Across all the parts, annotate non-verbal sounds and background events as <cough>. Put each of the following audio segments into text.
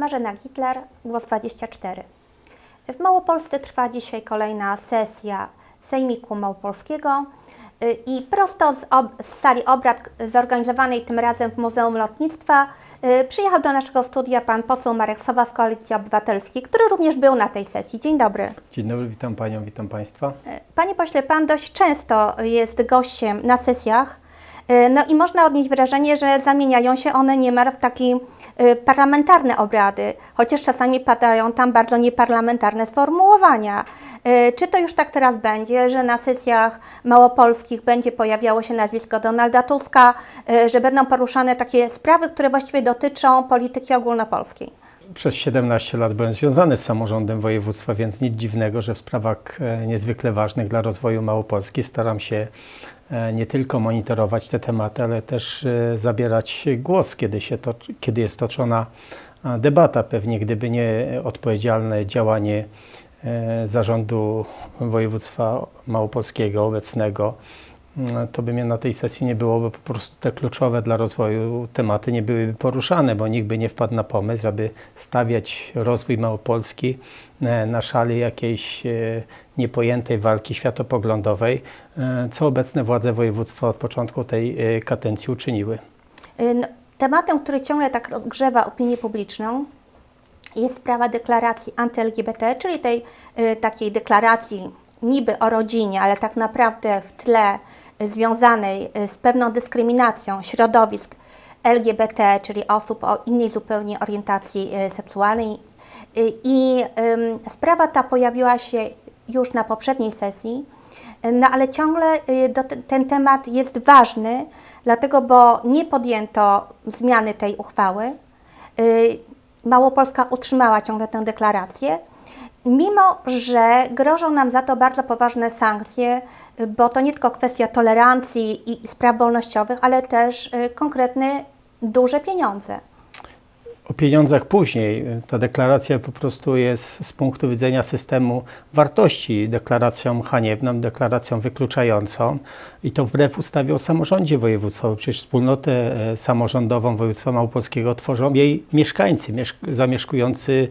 Marzena Hitler, Głos 24. W Małopolsce trwa dzisiaj kolejna sesja Sejmiku Małopolskiego y, i prosto z, z sali obrad zorganizowanej tym razem w Muzeum Lotnictwa y, przyjechał do naszego studia pan poseł Marek Sowa z Koalicji Obywatelskiej, który również był na tej sesji. Dzień dobry. Dzień dobry, witam Panią, witam Państwa. Y, Panie pośle, pan dość często jest gościem na sesjach. Y, No i można odnieść wrażenie, że zamieniają się one niemal w takie parlamentarne obrady, chociaż czasami padają tam bardzo nieparlamentarne sformułowania. Y, Czy to już tak teraz będzie, że na sesjach małopolskich będzie pojawiało się nazwisko Donalda Tuska, y, że będą poruszane takie sprawy, które właściwie dotyczą polityki ogólnopolskiej? Przez 17 lat byłem związany z samorządem województwa, więc nic dziwnego, że w sprawach e, niezwykle ważnych dla rozwoju Małopolski staram się e, nie tylko monitorować te tematy, ale też e, zabierać głos, kiedy, się to, kiedy jest toczona e, debata. Pewnie gdyby nie odpowiedzialne działanie e, zarządu województwa małopolskiego obecnego, Mm, to by mnie na tej sesji nie było, bo po prostu te kluczowe dla rozwoju tematy nie byłyby poruszane, bo nikt by nie wpadł na pomysł, aby stawiać rozwój Małopolski e, na szali jakiejś e, niepojętej walki światopoglądowej, e, co obecne władze województwa od początku tej e, kadencji uczyniły. Y, no, Tematem, który ciągle tak rozgrzewa opinię publiczną, jest sprawa deklaracji anty-LGBT, czyli tej takiej deklaracji niby o rodzinie, ale tak naprawdę w tle związanej z pewną dyskryminacją środowisk LGBT, czyli osób o innej zupełnie orientacji seksualnej. I sprawa ta pojawiła się już na poprzedniej sesji. No ale ciągle y, ten temat jest ważny, dlatego, bo nie podjęto zmiany tej uchwały. Y, Małopolska utrzymała ciągle tę deklarację, mimo że grożą nam za to bardzo poważne sankcje, bo to nie tylko kwestia tolerancji i spraw wolnościowych, ale też y, konkretne duże pieniądze. O pieniądzach później. Ta deklaracja po prostu jest z punktu widzenia systemu wartości deklaracją haniebną, deklaracją wykluczającą i to wbrew ustawie o samorządzie województwa, przecież wspólnotę e, samorządową województwa małopolskiego tworzą jej mieszkańcy mieszk- zamieszkujący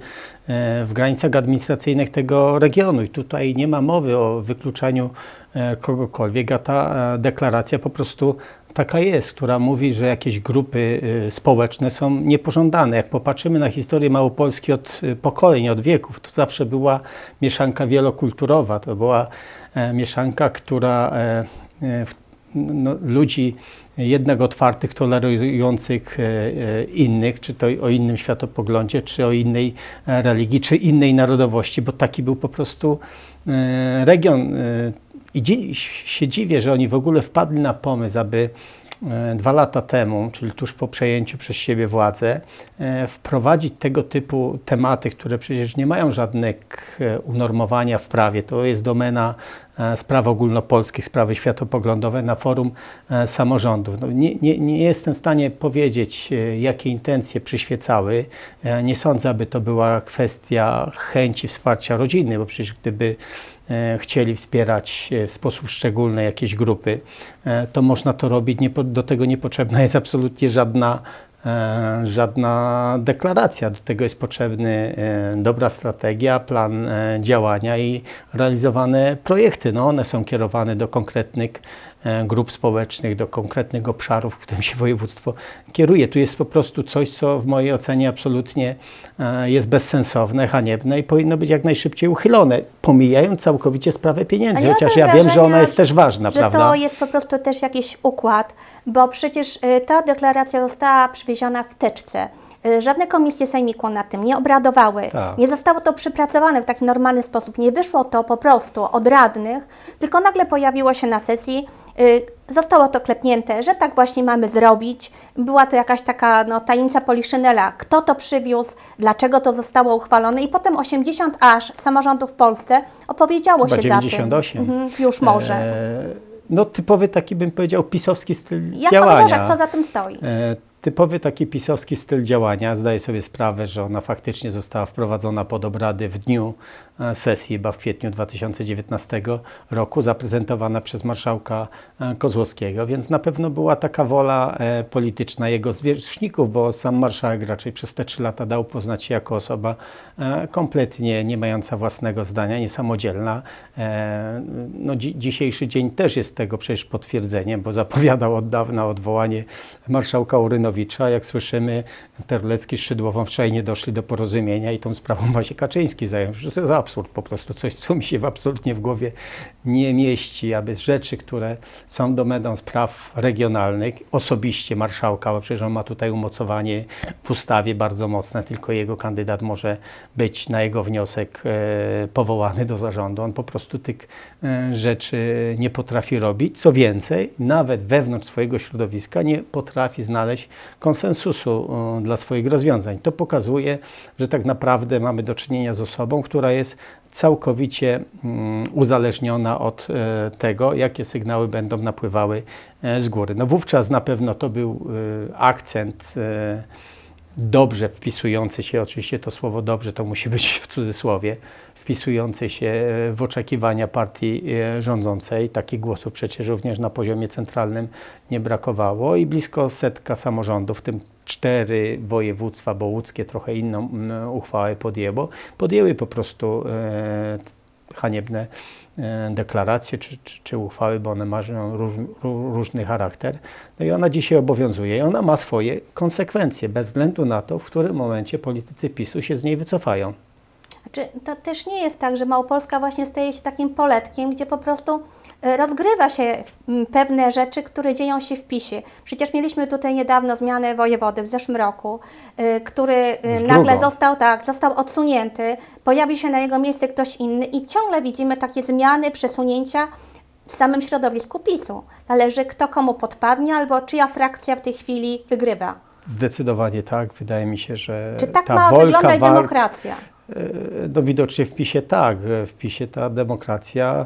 e, w granicach administracyjnych tego regionu i tutaj nie ma mowy o wykluczaniu e, kogokolwiek, a ta deklaracja po prostu taka jest, która mówi, że jakieś grupy y, społeczne są niepożądane. Jak popatrzymy na historię Małopolski od y, pokoleń, od wieków, to zawsze była mieszanka wielokulturowa. To była e, mieszanka, która e, e, no, ludzi jednak otwartych, tolerujących innych, czy to o innym światopoglądzie, czy o innej religii, czy innej narodowości, bo taki był po prostu region. I się dziwię, że oni w ogóle wpadli na pomysł, aby e, dwa lata temu, czyli tuż po przejęciu przez siebie władzy, e, wprowadzić tego typu tematy, które przecież nie mają żadnych e, unormowania w prawie. To jest domena spraw ogólnopolskich, sprawy światopoglądowe na forum e, samorządów. No, nie, nie, nie jestem w stanie powiedzieć, e, jakie intencje przyświecały. E, Nie sądzę, aby to była kwestia chęci wsparcia rodziny, bo przecież gdyby e, chcieli wspierać e, w sposób szczególny jakieś grupy, e, to można to robić. Do tego niepotrzebna jest absolutnie żadna, e, żadna deklaracja. Do tego jest potrzebny e, dobra strategia, plan e, działania i realizowane projekty. No, one są kierowane do konkretnych e, grup społecznych, do konkretnych obszarów, w którym się województwo kieruje. Tu jest po prostu coś, co w mojej ocenie absolutnie e, jest bezsensowne, haniebne i powinno być jak najszybciej uchylone, pomijając całkowicie sprawę pieniędzy, ja chociaż ja wiem, że ona jest też ważna, że prawda? to jest po prostu też jakiś układ, bo przecież y, ta deklaracja została przywieziona w teczce. Y, Żadne komisje sejmiku nad tym nie obradowały, Tak. nie zostało to przepracowane w taki normalny sposób, nie wyszło to po prostu od radnych, tylko nagle pojawiło się na sesji, y, zostało to klepnięte, że tak właśnie mamy zrobić. Była to jakaś taka no, tajemnica poliszynela, kto to przywiózł, dlaczego to zostało uchwalone i potem 80 aż samorządów w Polsce opowiedziało Chyba się 98. za tym. Mhm, już może. E, no typowy taki bym powiedział pisowski styl Jak pan działania. uważa, kto za tym stoi? E, Typowy taki pisowski styl działania. Zdaję sobie sprawę, że ona faktycznie została wprowadzona pod obrady w dniu sesji, chyba w kwietniu 2019 roku, zaprezentowana przez marszałka e, Kozłowskiego, więc na pewno była taka wola e, polityczna jego zwierzchników, bo sam marszałek raczej przez te trzy lata dał poznać się jako osoba e, kompletnie nie mająca własnego zdania, niesamodzielna. E, No, dzi- dzisiejszy dzień też jest tego przecież potwierdzeniem, bo zapowiadał od dawna odwołanie marszałka Urynowicza. Jak słyszymy, Terlecki z Szydłową wczoraj nie doszli do porozumienia i tą sprawą ma się Kaczyński zająć. Absurd po prostu, coś co mi się absolutnie w głowie nie mieści, aby rzeczy, które są domeną spraw regionalnych, osobiście marszałka, bo przecież on ma tutaj umocowanie w ustawie bardzo mocne, tylko jego kandydat może być na jego wniosek e, powołany do zarządu. On po prostu tych e, rzeczy nie potrafi robić. Co więcej, nawet wewnątrz swojego środowiska nie potrafi znaleźć konsensusu e, dla swoich rozwiązań. To pokazuje, że tak naprawdę mamy do czynienia z osobą, która jest całkowicie mm, uzależniona od e, tego, jakie sygnały będą napływały e, z góry. No wówczas na pewno to był e, akcent dobrze wpisujący się, oczywiście to słowo dobrze to musi być w cudzysłowie, wpisujący się w oczekiwania partii rządzącej. Takich głosów przecież również na poziomie centralnym nie brakowało i blisko setka samorządów, w tym cztery województwa, bo łódzkie trochę inną mm, uchwałę podjęło, podjęły po prostu e, haniebne e, deklaracje czy, czy, czy uchwały, bo one mają róż, ró- różny charakter. No i ona dzisiaj obowiązuje i ona ma swoje konsekwencje, bez względu na to, w którym momencie politycy PiSu się z niej wycofają. Znaczy, to też nie jest tak, że Małopolska właśnie staje się takim poletkiem, gdzie po prostu rozgrywa się m, pewne rzeczy, które dzieją się w PiSie. Przecież mieliśmy tutaj niedawno zmianę wojewody w zeszłym roku, e, który e, Już nagle został tak, został odsunięty, pojawił się na jego miejsce ktoś inny i ciągle widzimy takie zmiany, przesunięcia w samym środowisku PiSu. Zależy kto komu podpadnie albo czyja frakcja w tej chwili wygrywa. Zdecydowanie tak. Wydaje mi się, że Czy tak ta ma wyglądać walk- demokracja? E, No widocznie w PiSie tak. W PiSie ta demokracja e,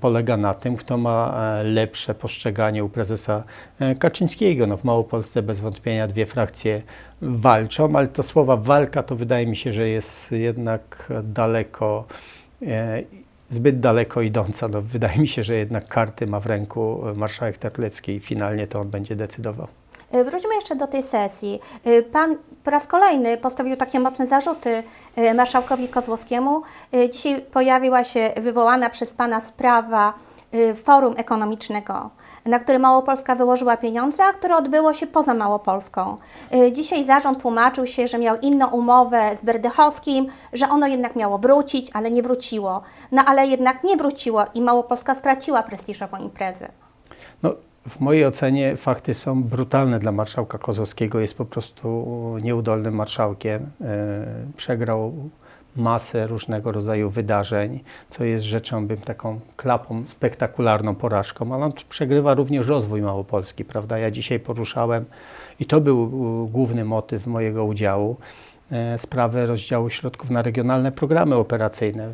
polega na tym, kto ma e, lepsze postrzeganie u prezesa e, Kaczyńskiego. No w Małopolsce bez wątpienia dwie frakcje walczą, ale to słowa walka to wydaje mi się, że jest jednak daleko, e, zbyt daleko idąca. No, wydaje mi się, że jednak karty ma w ręku marszałek Terlecki i finalnie to on będzie decydował. Wróćmy jeszcze do tej sesji. Pan po raz kolejny postawił takie mocne zarzuty y, marszałkowi Kozłowskiemu. Y, Dzisiaj pojawiła się wywołana przez Pana sprawa y, forum ekonomicznego, na które Małopolska wyłożyła pieniądze, a które odbyło się poza Małopolską. Dzisiaj zarząd tłumaczył się, że miał inną umowę z Berdechowskim, że ono jednak miało wrócić, ale nie wróciło. No ale jednak nie wróciło i Małopolska straciła prestiżową imprezę. No, w mojej ocenie fakty są brutalne dla marszałka Kozłowskiego. Jest po prostu nieudolnym marszałkiem. E, Przegrał masę różnego rodzaju wydarzeń, co jest rzeczą, bym taką klapą, spektakularną porażką, ale on przegrywa również rozwój Małopolski, prawda? Ja dzisiaj poruszałem i to był główny motyw mojego udziału, sprawę rozdziału środków na regionalne programy operacyjne.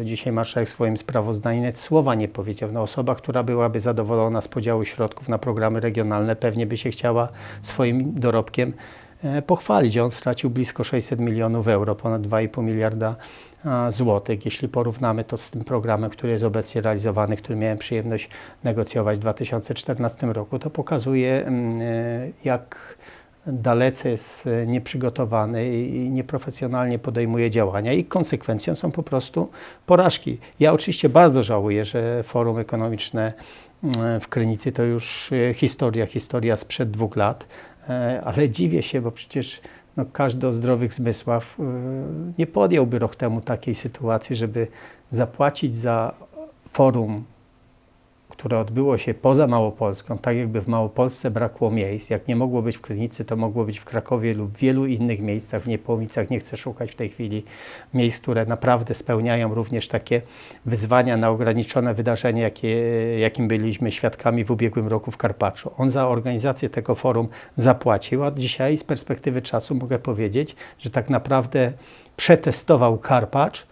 E, dzisiaj marszałek w swoim sprawozdaniu nawet słowa nie powiedział. No, osoba, która byłaby zadowolona z podziału środków na programy regionalne, pewnie by się chciała swoim dorobkiem e, pochwalić. On stracił blisko 600 milionów euro, ponad 2,5 miliarda złotych. Jeśli porównamy to z tym programem, który jest obecnie realizowany, który miałem przyjemność negocjować w 2014 roku, to pokazuje, mm, e, jak dalece jest e, nieprzygotowany i nieprofesjonalnie podejmuje działania i konsekwencją są po prostu porażki. Ja oczywiście bardzo żałuję, że forum ekonomiczne mm, w Krynicy to już e, historia, historia sprzed dwóch lat, e, ale dziwię się, bo przecież no, każdy o zdrowych zmysłach nie podjąłby rok temu takiej sytuacji, żeby zapłacić za forum które odbyło się poza Małopolską, tak jakby w Małopolsce brakło miejsc. Jak nie mogło być w Krynicy, to mogło być w Krakowie lub w wielu innych miejscach, w Niepomicach. Nie chcę szukać w tej chwili miejsc, które naprawdę spełniają również takie wyzwania na ograniczone wydarzenie, jakie, jakim byliśmy świadkami w ubiegłym roku w Karpaczu. On za organizację tego forum zapłacił, a dzisiaj z perspektywy czasu mogę powiedzieć, że tak naprawdę przetestował Karpacz,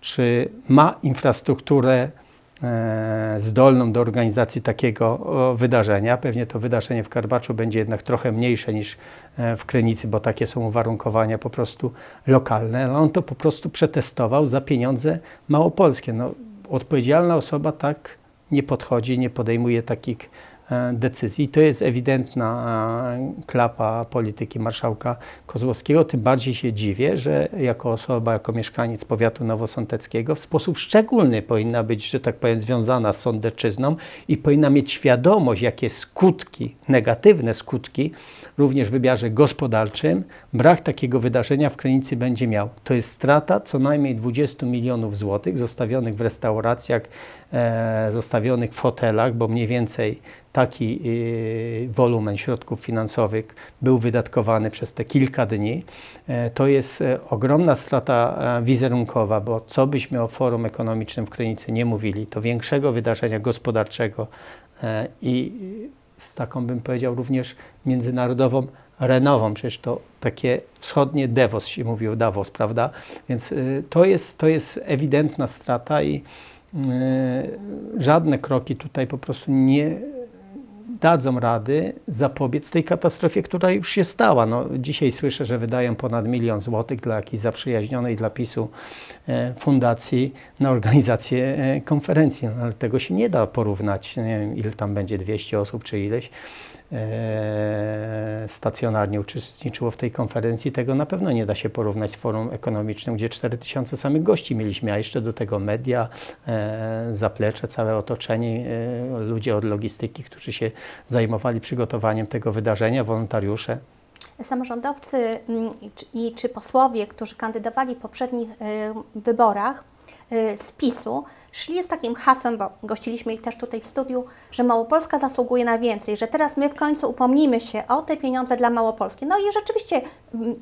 czy ma infrastrukturę zdolną do organizacji takiego wydarzenia. Pewnie to wydarzenie w Karbaczu będzie jednak trochę mniejsze niż e, w Krynicy, bo takie są uwarunkowania po prostu lokalne. Ale on to po prostu przetestował za pieniądze małopolskie. No, odpowiedzialna osoba tak nie podchodzi, nie podejmuje takich e, decyzji. To jest ewidentna e, klapa polityki marszałka Kozłowskiego. Tym bardziej się dziwię, że jako osoba, jako mieszkaniec powiatu nowosąteckiego w sposób szczególny powinna być, że tak powiem, związana z sądeczyzną i powinna mieć świadomość, jakie skutki, negatywne skutki, również w wymiarze gospodarczym, brak takiego wydarzenia w Krynicy będzie miał. To jest strata co najmniej 20 milionów złotych zostawionych w restauracjach, e, zostawionych w hotelach, bo mniej więcej taki y, wolumen środków finansowych był wydatkowany przez te kilka dni. E, to jest e, ogromna strata e, wizerunkowa, bo co byśmy o forum ekonomicznym w Krynicy nie mówili, to większego wydarzenia gospodarczego i z taką bym powiedział również międzynarodową renową, przecież to takie wschodnie Davos się mówił, Davos, prawda? Więc y, to jest, to jest ewidentna strata i y, żadne kroki tutaj po prostu nie dadzą rady zapobiec tej katastrofie, która już się stała. No, dzisiaj słyszę, że wydają ponad milion złotych dla jakiejś zaprzyjaźnionej dla PiSu e, fundacji na organizację e, konferencji, no, ale tego się nie da porównać, nie wiem ile tam będzie, 200 osób czy ileś stacjonarnie uczestniczyło w tej konferencji, tego na pewno nie da się porównać z forum ekonomicznym, gdzie 4000 samych gości mieliśmy, a jeszcze do tego media, e, zaplecze, całe otoczenie, e, ludzie od logistyki, którzy się zajmowali przygotowaniem tego wydarzenia, wolontariusze. Samorządowcy mm, i czy- posłowie, którzy kandydowali w poprzednich wyborach y, z PiSu, szli z takim hasłem, bo gościliśmy ich też tutaj w studiu, że Małopolska zasługuje na więcej, że teraz my w końcu upomnimy się o te pieniądze dla Małopolski. No i rzeczywiście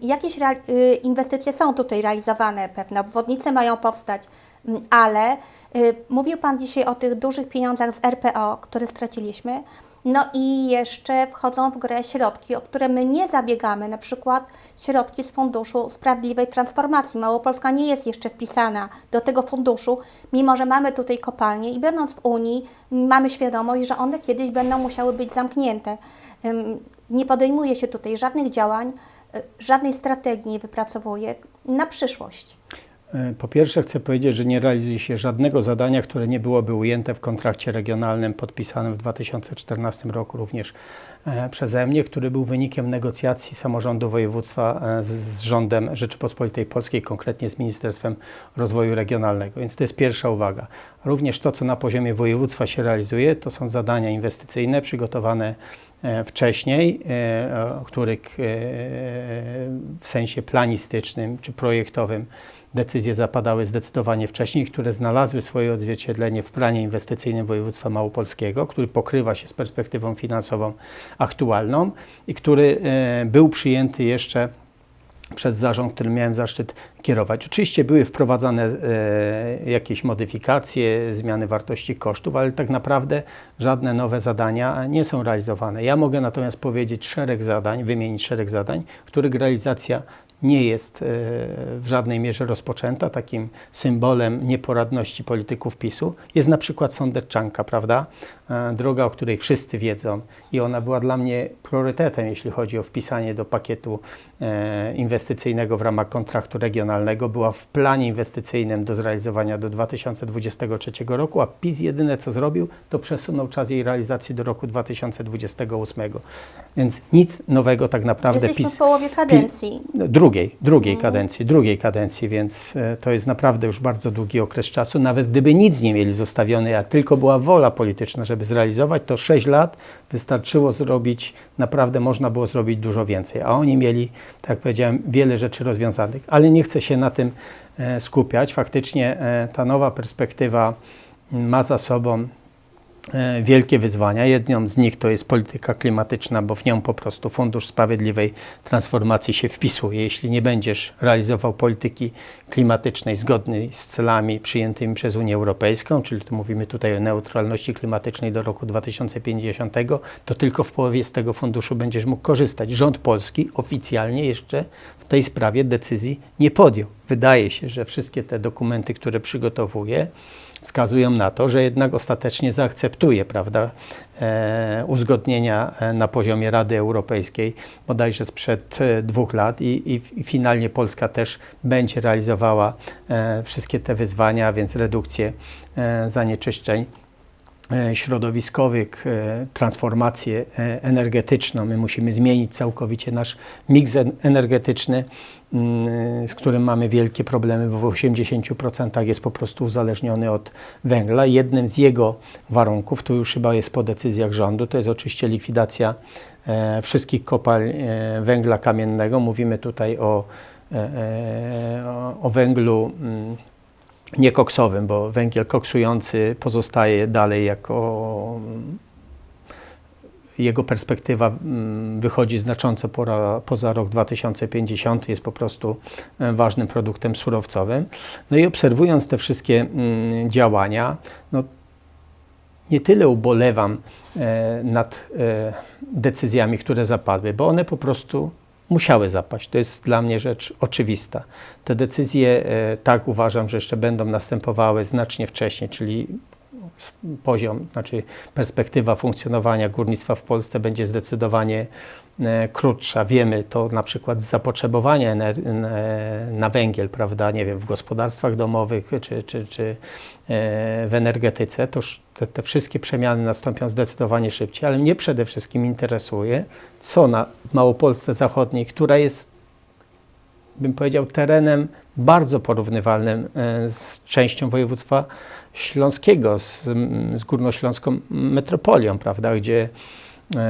jakieś y, inwestycje są tutaj realizowane, pewne obwodnice mają powstać, ale y, mówił Pan dzisiaj o tych dużych pieniądzach z RPO, które straciliśmy. No i jeszcze wchodzą w grę środki, o które my nie zabiegamy, na przykład środki z Funduszu Sprawiedliwej Transformacji. Małopolska nie jest jeszcze wpisana do tego funduszu, mimo że mamy tutaj kopalnie i będąc w Unii mamy świadomość, że one kiedyś będą musiały być zamknięte. Nie podejmuje się tutaj żadnych działań, y, żadnej strategii nie wypracowuje na przyszłość. E, Po pierwsze chcę powiedzieć, że nie realizuje się żadnego zadania, które nie byłoby ujęte w kontrakcie regionalnym podpisanym w 2014 roku również e, przeze mnie, który był wynikiem negocjacji samorządu województwa e, z, z rządem Rzeczypospolitej Polskiej, konkretnie z Ministerstwem Rozwoju Regionalnego. Więc to jest pierwsza uwaga. Również to, co na poziomie województwa się realizuje, to są zadania inwestycyjne przygotowane e, wcześniej, e, o których e, w sensie planistycznym czy projektowym decyzje zapadały zdecydowanie wcześniej, które znalazły swoje odzwierciedlenie w planie inwestycyjnym województwa małopolskiego, który pokrywa się z perspektywą finansową aktualną i który był przyjęty jeszcze przez zarząd, którym miałem zaszczyt kierować. Oczywiście były wprowadzane e, jakieś modyfikacje, zmiany wartości kosztów, ale tak naprawdę żadne nowe zadania nie są realizowane. Ja mogę natomiast powiedzieć szereg zadań, wymienić szereg zadań, których realizacja nie jest e, w żadnej mierze rozpoczęta. Takim symbolem nieporadności polityków PiSu jest na przykład Sądeczanka, prawda? E, Droga, o której wszyscy wiedzą i ona była dla mnie priorytetem, jeśli chodzi o wpisanie do pakietu e, inwestycyjnego w ramach kontraktu regionalnego. Była w planie inwestycyjnym do zrealizowania do 2023 roku, a PiS jedyne co zrobił, to przesunął czas jej realizacji do roku 2028. Więc nic nowego tak naprawdę Jesteśmy PiS w połowie kadencji. no, drugiej, drugiej kadencji, drugiej kadencji, więc e, to jest naprawdę już bardzo długi okres czasu. Nawet gdyby nic nie mieli zostawione, a tylko była wola polityczna, żeby zrealizować, to 6 lat wystarczyło zrobić, naprawdę można było zrobić dużo więcej. A oni mieli, tak jak powiedziałem, wiele rzeczy rozwiązanych. Ale nie chcę się na tym e, skupiać. Faktycznie e, ta nowa perspektywa ma za sobą wielkie wyzwania. Jedną z nich to jest polityka klimatyczna, bo w nią po prostu Fundusz Sprawiedliwej Transformacji się wpisuje. Jeśli nie będziesz realizował polityki klimatycznej zgodnej z celami przyjętymi przez Unię Europejską, czyli tu mówimy tutaj o neutralności klimatycznej do roku 2050, to tylko w połowie z tego funduszu będziesz mógł korzystać. Rząd polski oficjalnie jeszcze w tej sprawie decyzji nie podjął. Wydaje się, że wszystkie te dokumenty, które przygotowuje, wskazują na to, że jednak ostatecznie zaakceptuje prawda, e, uzgodnienia e, na poziomie Rady Europejskiej, bodajże sprzed e, dwóch lat i, i, i finalnie Polska też będzie realizowała wszystkie te wyzwania, a więc redukcję zanieczyszczeń środowiskowych, e, transformację e, energetyczną. My musimy zmienić całkowicie nasz miks en- energetyczny, mm, z którym mamy wielkie problemy, bo w 80% jest po prostu uzależniony od węgla. Jednym z jego warunków, to już chyba jest po decyzjach rządu, to jest oczywiście likwidacja e, wszystkich kopalń e, węgla kamiennego. Mówimy tutaj o, e, e, o- o węglu mm, niekoksowym, bo węgiel koksujący pozostaje dalej jako jego perspektywa mm, wychodzi znacząco pora, poza rok 2050, jest po prostu e, ważnym produktem surowcowym. No i obserwując te wszystkie mm, działania, no, nie tyle ubolewam e, nad e, decyzjami, które zapadły, bo one po prostu musiały zapaść. To jest dla mnie rzecz oczywista. Te decyzje, e, tak uważam, że jeszcze będą następowały znacznie wcześniej, czyli poziom, znaczy perspektywa funkcjonowania górnictwa w Polsce będzie zdecydowanie krótsza. Wiemy to na przykład z zapotrzebowania e, na węgiel, prawda, nie wiem, w gospodarstwach domowych czy, czy, czy e, w energetyce, to te, te wszystkie przemiany nastąpią zdecydowanie szybciej, ale mnie przede wszystkim interesuje, co na Małopolsce Zachodniej, która jest bym powiedział, terenem bardzo porównywalnym e, z częścią województwa śląskiego, z, z górnośląską metropolią, prawda, gdzie e,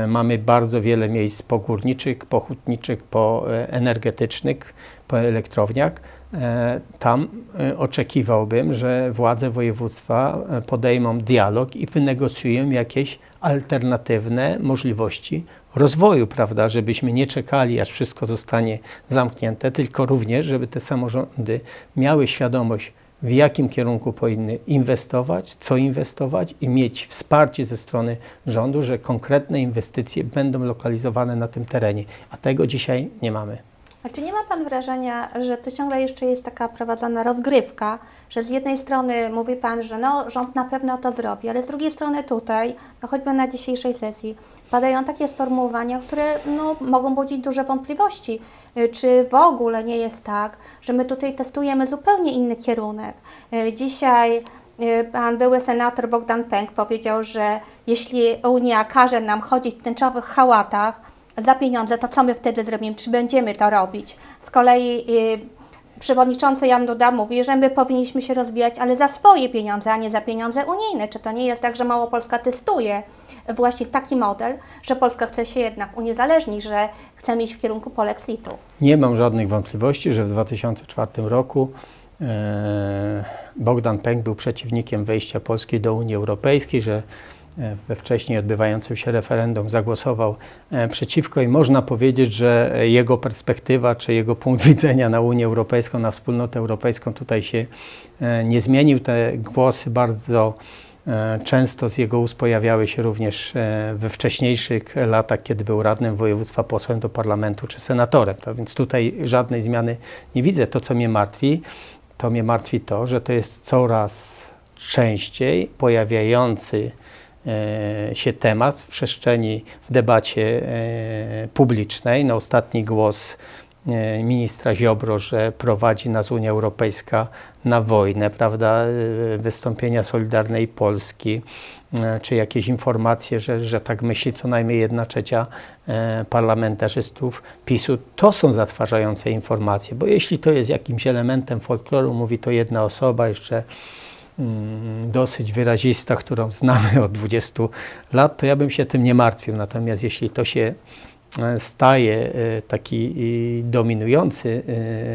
mamy bardzo wiele miejsc pogórniczych, pochutniczych, poenergetycznych, po elektrowniach. E, Tam e, oczekiwałbym, że władze województwa e, podejmą dialog i wynegocjują jakieś alternatywne możliwości rozwoju, prawda, żebyśmy nie czekali, aż wszystko zostanie zamknięte, tylko również, żeby te samorządy miały świadomość, w jakim kierunku powinny inwestować, co inwestować i mieć wsparcie ze strony rządu, że konkretne inwestycje będą lokalizowane na tym terenie, a tego dzisiaj nie mamy. A czy nie ma Pan wrażenia, że to ciągle jeszcze jest taka prowadzona rozgrywka, że z jednej strony mówi Pan, że no, rząd na pewno to zrobi, ale z drugiej strony tutaj, no choćby na dzisiejszej sesji, padają takie sformułowania, które no, mogą budzić duże wątpliwości. Y, Czy w ogóle nie jest tak, że my tutaj testujemy zupełnie inny kierunek? Y, Dzisiaj y, Pan były senator Bogdan Pęk powiedział, że jeśli Unia każe nam chodzić w tęczowych hałatach, za pieniądze, to co my wtedy zrobimy? Czy będziemy to robić? Z kolei y, przewodniczący Jan Duda mówi, że my powinniśmy się rozwijać, ale za swoje pieniądze, a nie za pieniądze unijne. Czy to nie jest tak, że Małopolska testuje właśnie taki model, że Polska chce się jednak uniezależnić, że chcemy iść w kierunku polexitu? Nie mam żadnych wątpliwości, że w 2004 roku e, Bogdan Pęk był przeciwnikiem wejścia Polski do Unii Europejskiej, że we wcześniej odbywającym się referendum zagłosował e, przeciwko i można powiedzieć, że jego perspektywa czy jego punkt <laughs> widzenia na Unię Europejską, na wspólnotę europejską tutaj się e, nie zmienił. Te głosy bardzo E, Często z jego ust pojawiały się również e, we wcześniejszych latach, kiedy był radnym województwa, posłem do parlamentu czy senatorem. To więc tutaj żadnej zmiany nie widzę. To, co mnie martwi, to mnie martwi to, że to jest coraz częściej pojawiający e, się temat w przestrzeni, w debacie e, publicznej. No, ostatni głos e, ministra Ziobro, że prowadzi nas Unia Europejska na wojnę, prawda, e, wystąpienia Solidarnej Polski, e, czy jakieś informacje, że, że tak myśli co najmniej jedna trzecia e, parlamentarzystów PiSu, to są zatrważające informacje, bo jeśli to jest jakimś elementem folkloru, mówi to jedna osoba, jeszcze dosyć wyrazista, którą znamy od 20 lat, to ja bym się tym nie martwił. Natomiast jeśli to się e, staje e, taki dominujący e,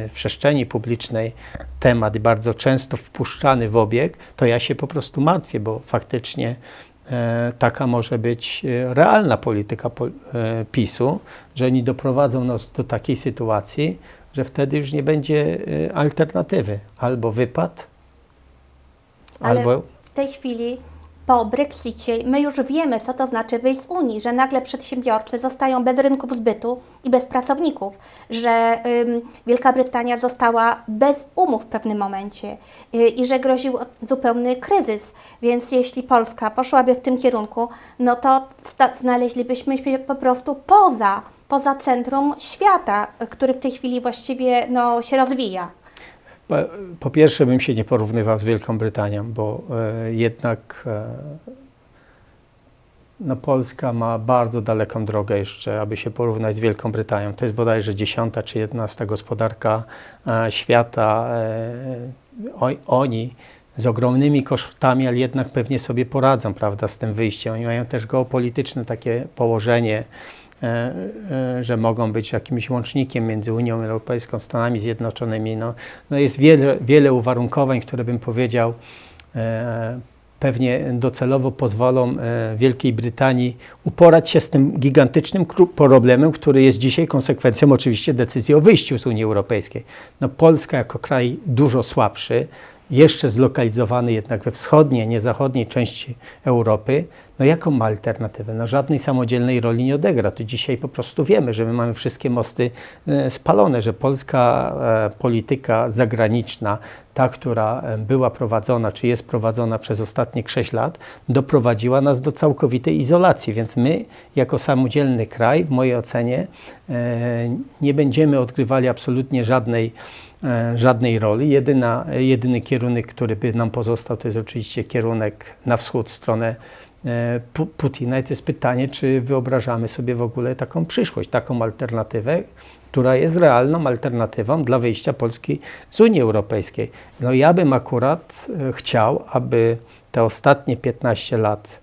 w przestrzeni publicznej temat bardzo często wpuszczany w obieg, to ja się po prostu martwię, bo faktycznie taka może być realna polityka po- PiSu, że oni doprowadzą nas do takiej sytuacji, że wtedy już nie będzie alternatywy. Albo wypad, Ale albo w tej chwili po Brexicie my już wiemy, co to znaczy wyjść z Unii, że nagle przedsiębiorcy zostają bez rynków zbytu i bez pracowników, że ym, Wielka Brytania została bez umów w pewnym momencie y, i że groził zupełny kryzys. Więc jeśli Polska poszłaby w tym kierunku, no to znaleźlibyśmy się po prostu poza, poza centrum świata, który w tej chwili właściwie no, się rozwija. Po, po pierwsze bym się nie porównywał z Wielką Brytanią, bo e, jednak e, no Polska ma bardzo daleką drogę jeszcze, aby się porównać z Wielką Brytanią. To jest bodajże dziesiąta czy jedenasta gospodarka e, świata. E, o, oni z ogromnymi kosztami, ale jednak pewnie sobie poradzą prawda, z tym wyjściem. Oni mają też geopolityczne takie położenie, że mogą być jakimś łącznikiem między Unią Europejską, Stanami Zjednoczonymi. No, no jest wiele, wiele uwarunkowań, które bym powiedział e, pewnie docelowo pozwolą e, Wielkiej Brytanii uporać się z tym gigantycznym problemem, który jest dzisiaj konsekwencją oczywiście decyzji o wyjściu z Unii Europejskiej. No, Polska jako kraj dużo słabszy, jeszcze zlokalizowany jednak we wschodniej, nie zachodniej części Europy, no jaką ma alternatywę? No żadnej samodzielnej roli nie odegra. Tu dzisiaj po prostu wiemy, że my mamy wszystkie mosty e, spalone, że polska e, polityka zagraniczna, ta, która e, była prowadzona, czy jest prowadzona przez ostatnie 6 lat, doprowadziła nas do całkowitej izolacji. Więc my, jako samodzielny kraj, w mojej ocenie, nie będziemy odgrywali absolutnie żadnej żadnej roli. Jedyna, jedyny kierunek, który by nam pozostał, to jest oczywiście kierunek na wschód, w stronę Putina. I to jest pytanie, czy wyobrażamy sobie w ogóle taką przyszłość, taką alternatywę, która jest realną alternatywą dla wyjścia Polski z Unii Europejskiej. No ja bym akurat e, chciał, aby te ostatnie 15 lat,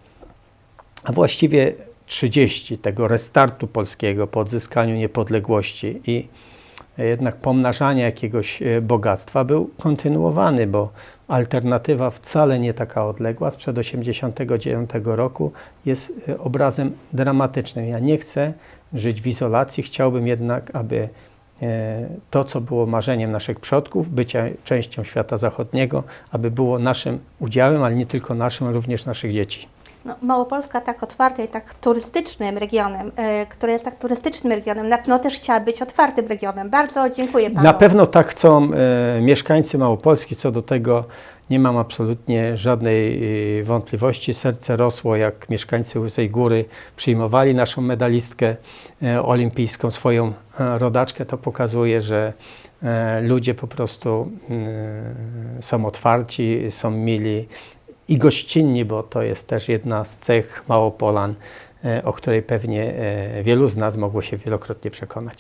a właściwie 30 tego restartu polskiego po odzyskaniu niepodległości i jednak pomnażania jakiegoś e, bogactwa był kontynuowany, bo alternatywa wcale nie taka odległa, sprzed 1989 roku jest e, obrazem dramatycznym. Ja nie chcę żyć w izolacji, chciałbym jednak, aby e, to, co było marzeniem naszych przodków, bycia częścią świata zachodniego, aby było naszym udziałem, ale nie tylko naszym, również naszych dzieci. No, Małopolska tak otwarta i tak turystycznym regionem, e, który jest tak turystycznym regionem, na pewno też chciała być otwartym regionem. Bardzo dziękuję Panu. Na pewno tak chcą e, mieszkańcy Małopolski, co do tego nie mam absolutnie żadnej e, wątpliwości. Serce rosło, jak mieszkańcy Łysej Góry przyjmowali naszą medalistkę e, olimpijską, swoją e, rodaczkę. To pokazuje, że e, ludzie po prostu mm, są otwarci, są mili i gościnni, bo to jest też jedna z cech Małopolan, e, o której pewnie e, wielu z nas mogło się wielokrotnie przekonać.